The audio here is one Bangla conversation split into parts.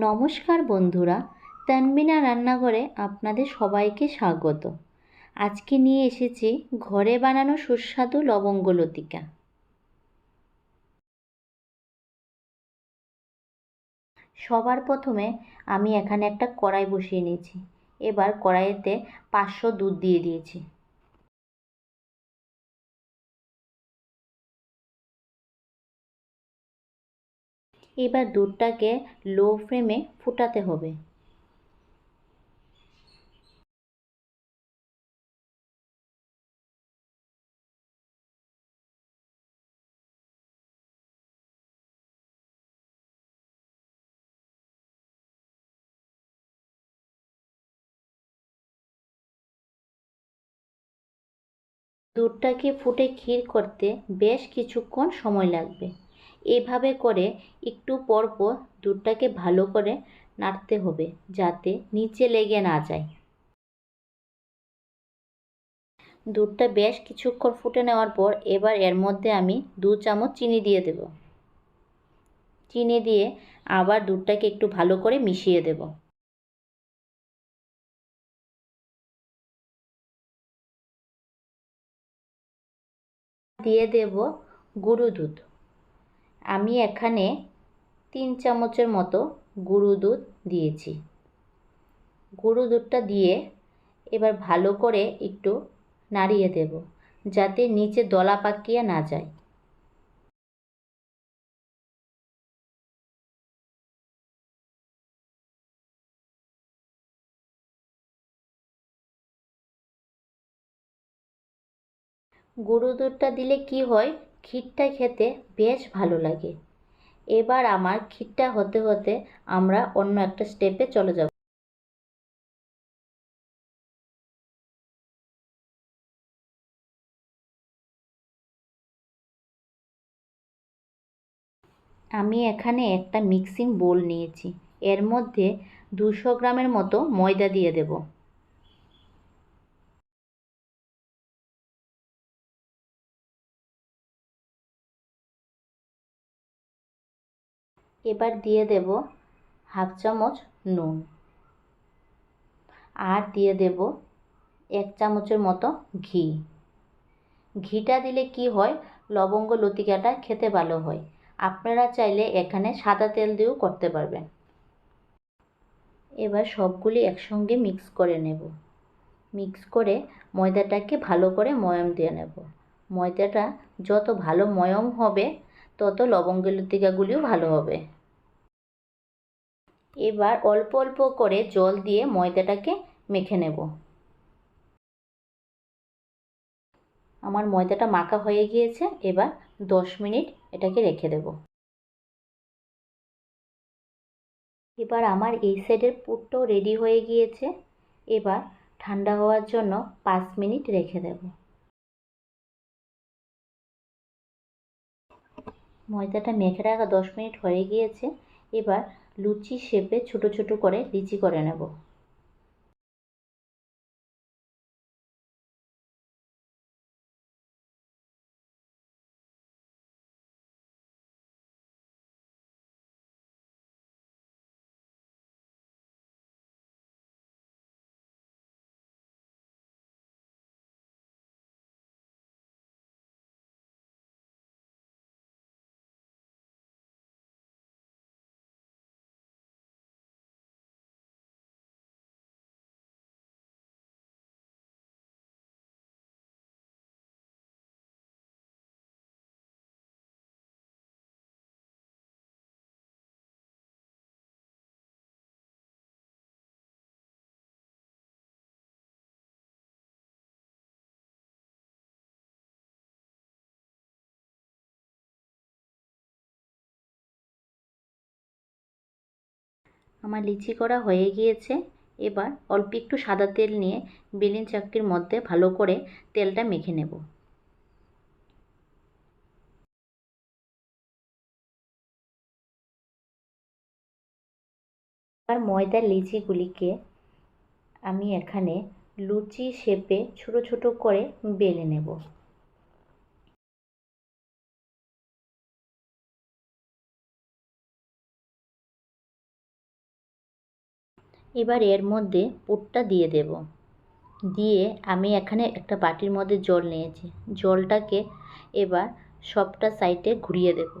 নমস্কার বন্ধুরা, তানবিনা রান্নাঘরে আপনাদের সবাইকে স্বাগত। আজকে নিয়ে এসেছি ঘরে বানানো সুস্বাদু লবঙ্গ লতিকা। সবার প্রথমে আমি এখানে একটা কড়াই বসিয়ে নিয়েছি। এবার কড়াইতে পাঁচশো দুধ দিয়ে দিয়েছি। এবার দুধটাকে লো ফ্লেমে ফুটাতে হবে। দুধটাকে ফুটে ক্ষীর করতে বেশ কিছুক্ষণ সময় লাগবে। এভাবে করে একটু পর পর দুধটাকে ভালো করে নাড়তে হবে যাতে নিচে লেগে না যায়। দুধটা বেশ কিছুক্ষণ ফুটে নেওয়ার পর এবার এর মধ্যে আমি দু চামচ চিনি দিয়ে দেব। চিনি দিয়ে আবার দুধটাকে একটু ভালো করে মিশিয়ে দেব। দিয়ে দেব গুঁড়ো দুধ। আমি এখানে তিন চামচের মতো গুঁড়ো দুধ দিয়েছি। গুঁড়ো দুধটা দিয়ে এবার ভালো করে একটু নাড়িয়ে দেব, যাতে নিচে দলা পাকিয়ে না যায়। গুঁড়ো দুধটা দিলে কি হয়? ক্ষীরটা খেতে বেশ ভালো লাগে। এবার আমার ক্ষীরটা হতে হতে আমরা অন্য একটা স্টেপে চলে যাব। আমি এখানে একটা মিক্সিং বোল নিয়েছি। এর মধ্যে দুশো গ্রামের মতো ময়দা দিয়ে দেব। এবার দিয়ে দেব হাফ চামচ নুন। আর দিয়ে দেব এক চামচের মতো ঘি। ঘিটা দিলে কি হয়? লবঙ্গ লতিকাটা খেতে ভালো হয়। আপনারা চাইলে এখানে সাদা তেল দিয়েও করতে পারবেন। এবার সবগুলি একসঙ্গে মিক্স করে নেব। মিক্স করে ময়দাটাকে ভালো করে ময়ম দিয়ে নেব। ময়দাটা যত ভালো ময়ম হবে তত লবঙ্গ লতিকাগুলিও ভালো হবে। এবার অল্প অল্প করে জল দিয়ে ময়দাটাকে মেখে নেব। আমার ময়দাটা মাখা হয়ে গিয়েছে, এবার দশ মিনিট এটাকে রেখে দেব। এবার আমার এই সাইডের পুরটাও রেডি হয়ে গিয়েছে। এবার ঠান্ডা হওয়ার জন্য পাঁচ মিনিট রেখে দেব। ময়দাটা মেখে রাখা দশ মিনিট হয়ে গিয়েছে। এবার লুচি শেপে ছোট ছোট করে লিচি করে নেব। আমার লিচি করা হয়ে গিয়েছে। এবার অল্প একটু সাদা তেল নিয়ে বেলিন চাকটির মধ্যে ভালো করে তেলটা মেখে নেব। আর ময়দার লিচিগুলিকে আমি এখানে লুচি শেপে ছোট ছোট করে বেলে নেব। এবার এর মধ্যে পুরটা দিয়ে দেব। দিয়ে আমি এখানে একটা বাটির মধ্যে জল নিয়েছি। জলটাকে এবার সবটা সাইডে ঘুরিয়ে দেব।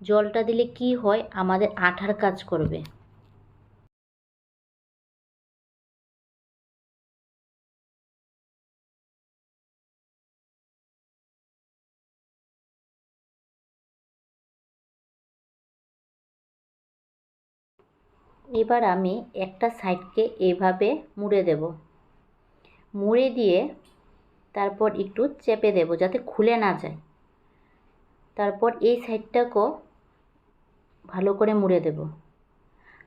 জলটা দিলে কি হয়? আমাদের আঠার কাজ করবে। এবার আমি একটা সাইডকে এভাবে মুড়ে দেব। মুড়ে দিয়ে তারপর একটু চেপে দেব যাতে খুলে না যায়। তারপর এই সাইডটাকেও ভালো করে মুড়ে দেব।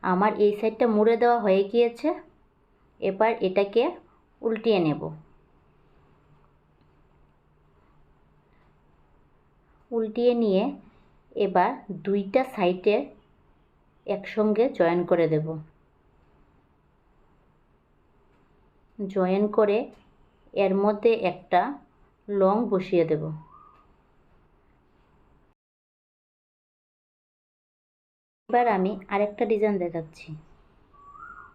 আমার এই সাইডটা মুড়ে দেওয়া হয়ে গিয়েছে। এবার এটাকে উল্টিয়ে নেব। উল্টিয়ে নিয়ে এবার দুইটা সাইডের একসঙ্গে জয়েন করে দেব। জয়েন করে এর মধ্যে একটা লং বসিয়ে দেব। এবার আমি আরেকটা ডিজাইন দেখাচ্ছি।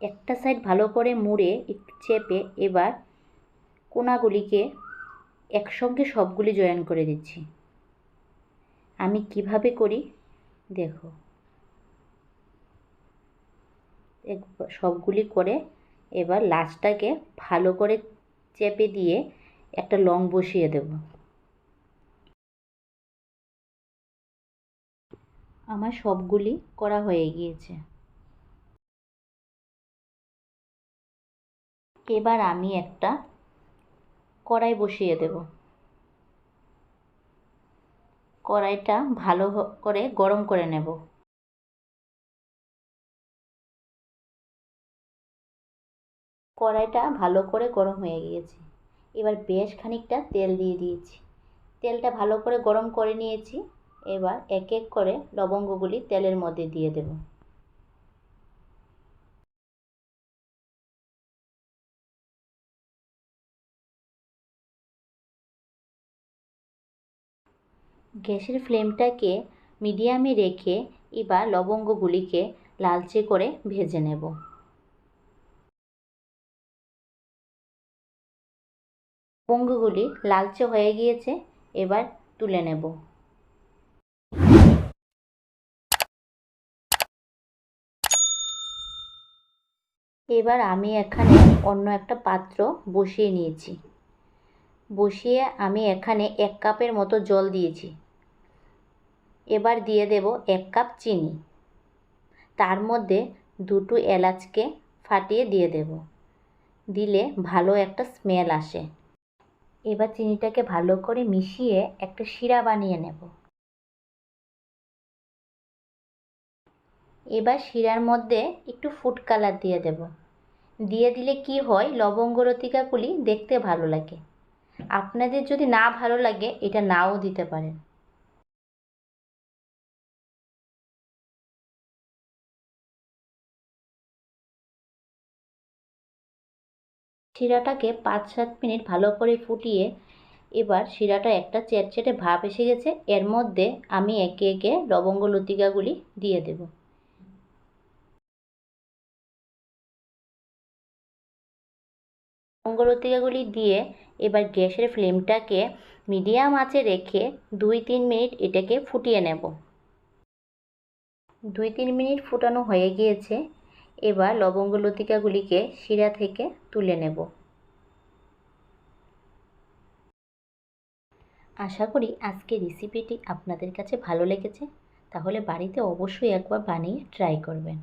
একটা সাইড ভালো করে মুড়ে, একটু চেপে এবার কোনাগুলিকে একসঙ্গে সবগুলি জয়েন করে দিচ্ছি। আমি কীভাবে করি? দেখো। সবগুলি করে এবার লাস্টটাকে ভালো করে চেপে দিয়ে একটা লং বসিয়ে দেব। আমার সবগুলি করা হয়ে গিয়েছে। এবার আমি একটা কড়াই বসিয়ে দেব। কড়াইটা ভালো করে গরম করে নেব। কড়াইটা ভালো করে গরম হয়ে গিয়েছে। এবার বেশ খানিকটা তেল দিয়ে দিয়েছি। তেলটা ভালো করে গরম করে নিয়েছি। এবার এক এক করে লবঙ্গগুলি তেলের মধ্যে দিয়ে দেব। গ্যাসের ফ্লেমটাকে মিডিয়ামে রেখে এবার লবঙ্গগুলিকে লালচে করে ভেজে নেব। লবঙ্গগুলি লালচে হয়ে গিয়েছে, এবার তুলে নেব। এবার আমি এখানে অন্য একটা পাত্র বসিয়ে নিয়েছি। বসিয়ে আমি এখানে এক কাপের মতো জল দিয়েছি। এবার দিয়ে দেব এক কাপ চিনি। তার মধ্যে দুটো এলাচকে ফাটিয়ে দিয়ে দেব। দিলে ভালো একটা স্মেল আসে। এবার চিনিটাকে ভালো করে মিশিয়ে একটা শিরা বানিয়ে নেব। এবার শিরার মধ্যে একটু ফুড কালার দিয়ে দেব। দিয়ে দিলে কি হয়, লবঙ্গ লতিকাগুলি দেখতে ভালো লাগে। আপনাদের যদি না ভালো লাগে, এটা নাও দিতে পারেন। শিরাটাকে পাঁচ, সাত মিনিট ভালো করে ফুটিয়ে এবার শিরাটা একটা চেটচেটে ভাব এসে গেছে। এর মধ্যে আমি একে একে লবঙ্গ লতিকাগুলি দিয়ে দেব। লবঙ্গ লতিকাগুলি দিয়ে এবার গ্যাসের ফ্লেমটাকে মিডিয়াম আঁচে রেখে দুই, তিন মিনিট এটাকে ফুটিয়ে নেব। দুই, তিন মিনিট ফুটানো হয়ে গিয়েছে। এবার লবঙ্গ লতিকাগুলিকে শিরা থেকে তুলে নেব। আশা করি আজকে রেসিপিটি আপনাদের কাছে ভালো লেগেছে, তাহলে বাড়িতে অবশ্যই একবার বানিয়ে ট্রাই করবেন।